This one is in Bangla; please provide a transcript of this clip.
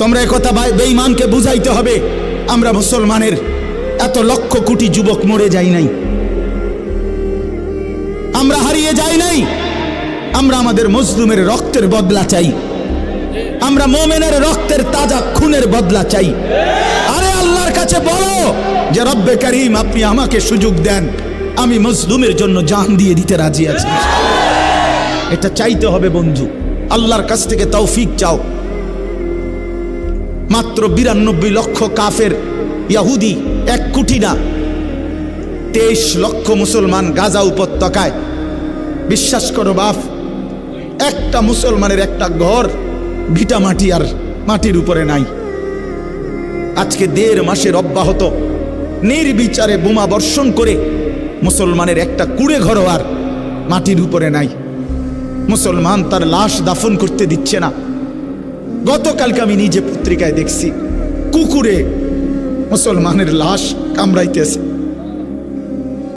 তোমরা একথা বেঈমানকে বুঝাইতে হবে। আমরা মুসলমানের এত লক্ষ কোটি যুবক মরে যাই নাই। আমরা হারিয়ে যাই নাই। আমরা আমাদের মজলুমের রক্তের বদলা চাই। আমরা মোমেনের রক্তের তাজা খুনের বদলা চাই। আরে আল্লাহর কাছে বলো যে, রব্বে করিম, আপনি আমাকে সুযোগ দেন। আমি মজলুমের জন্য জান দিয়ে দিতে রাজি আছি। এটা চাইতে হবে বন্ধু। আল্লাহর কাছ থেকে তৌফিক চাও। মাত্র বিরানব্বই লক্ষ কাফের ইয়াহুদি, এক কোটি না। তেইশ লক্ষ মুসলমান গাজা উপত্যকায়। বিশ্বাস করো বাপ, একটা মুসলমানের একটা ঘর ভিটা মাটি আর মাটির উপরে নাই। আজকে দেড় মাসের অব্যাহত, নির্বিচারে বোমা বর্ষণ করে মুসলমানের একটা কুড়ে ঘরও আর মাটির উপরে নাই। মুসলমান তার লাশ দাফন করতে দিচ্ছে না। গতকালকে আমি নিজে পত্রিকায় দেখছি। কুকুরে মুসলমানের লাশ কামড়াইতেছে।